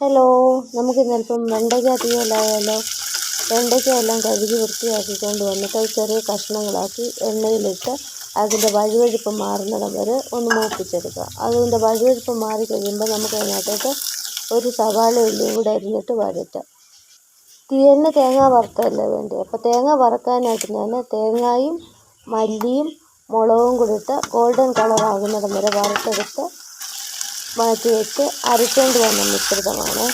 Hello നമുക്ക് ഇന്നൽപ്പം വെണ്ടയ്ക്ക തീയലായാലോ വെണ്ടയ്ക്ക എല്ലാം കഴുകി വൃത്തിയാക്കിക്കൊണ്ട് വന്നിട്ട് അത് ചെറിയ കഷ്ണങ്ങളാക്കി എണ്ണയിലിട്ട് അതിന്റെ വഴുവഴുപ്പ് മാറുന്നിടം വരെ ഒന്ന് മൂപ്പിച്ചെടുക്കുക. അതിന്റെ വഴുവഴുപ്പ് മാറി കഴിയുമ്പോൾ നമുക്ക് അതിനകത്തോട്ട് ഒരു സവാള ഉള്ളിയും കൂടെ അരിഞ്ഞിട്ട് വഴറ്റുക തീയലിന് തേങ്ങ വറുത്തല്ലേ വേണ്ടത്? അപ്പോൾ തേങ്ങ വറക്കാനായിട്ട് ഞാൻ തേങ്ങായും മല്ലിയും മുളകും കൂടി ഇട്ട് ഗോൾഡൻ കളറാകുന്നിടം വരെ വറുത്തെടുത്ത് മാറ്റി വെച്ച് അരച്ചുകൊണ്ട് വന്ന മിശ്രിതമാണ്.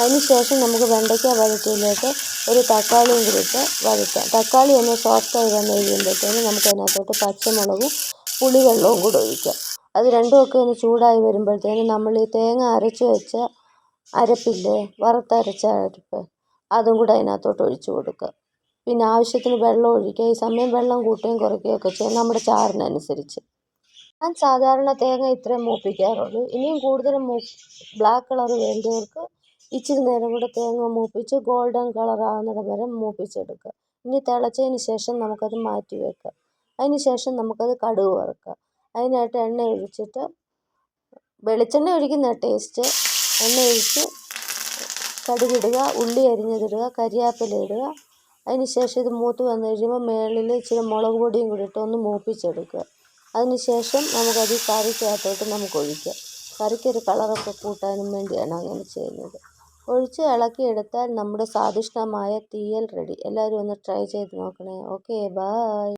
അതിന് ശേഷം നമുക്ക് വെണ്ടയ്ക്ക വഴറ്റിയിലേക്ക് ഒരു തക്കാളിയും കൂടിയിട്ട് വഴറ്റാം തക്കാളി ഒന്ന് സോഫ്റ്റായി വന്ന് കഴിയുമ്പോഴത്തേന് നമുക്ക് അതിനകത്തോട്ട് പച്ചമുളകും പുളിവെള്ളവും കൂടെ ഒഴിക്കാം. അത് രണ്ടും ഒക്കെ ഒന്ന് ചൂടായി വരുമ്പോഴത്തേന് നമ്മൾ ഈ തേങ്ങ അരച്ച് വെച്ച അരപ്പില്ലേ വറുത്തരച്ച അരപ്പ് അതും കൂടെ അതിനകത്തോട്ട് ഒഴിച്ചു കൊടുക്കുക. പിന്നെ ആവശ്യത്തിന് വെള്ളം ഒഴിക്കുക. ഈ സമയം വെള്ളം കൂട്ടുകയും കുറയ്ക്കുകയും ഒക്കെ ചെയ്യാം. നമ്മുടെ ചാറിനനുസരിച്ച്. ഞാൻ സാധാരണ തേങ്ങ ഇത്രയും മൂപ്പിക്കാറുള്ളൂ. ഇനിയും കൂടുതൽ ബ്ലാക്ക് കളർ വേണ്ടവർക്ക് ഇച്ചിരി നേരം കൂടെ തേങ്ങ മൂപ്പിച്ച് ഗോൾഡൻ കളർ ആകുന്നിടം വരെ മൂപ്പിച്ചെടുക്കുക. ഇനി തിളച്ചതിന് ശേഷം നമുക്കത് മാറ്റി വെക്കാം അതിന് ശേഷം നമുക്കത് കടുക് വറുക്കാം അതിനായിട്ട് എണ്ണ ഒഴിച്ചിട്ട് വെളിച്ചെണ്ണ ഒഴിക്കുന്ന ടേസ്റ്റ് എണ്ണ ഒഴിച്ച് കടുകിടുക ഉള്ളി അരിഞ്ഞതിടുക കരിയാപ്പില ഇടുക. അതിന് ശേഷം ഇത് മൂത്ത് വന്നു കഴിയുമ്പോൾ മുകളിൽ ഇച്ചിരി മുളക് പൊടിയും കൂടി ഇട്ട് ഒന്ന് മൂപ്പിച്ചെടുക്കുക. അതിന് ശേഷം നമുക്കത് കറിക്കകത്തോട്ട് നമുക്ക് ഒഴിക്കാം. കറിക്കൊരു കളറൊക്കെ കൂട്ടാനും വേണ്ടിയാണ് അങ്ങനെ ചെയ്യുന്നത്. ഒഴിച്ച് ഇളക്കിയെടുത്താൽ നമ്മുടെ സ്വാദിഷ്ടമായ തീയൽ റെഡി. എല്ലാവരും ഒന്ന് ട്രൈ ചെയ്ത് നോക്കണേ. Okay bye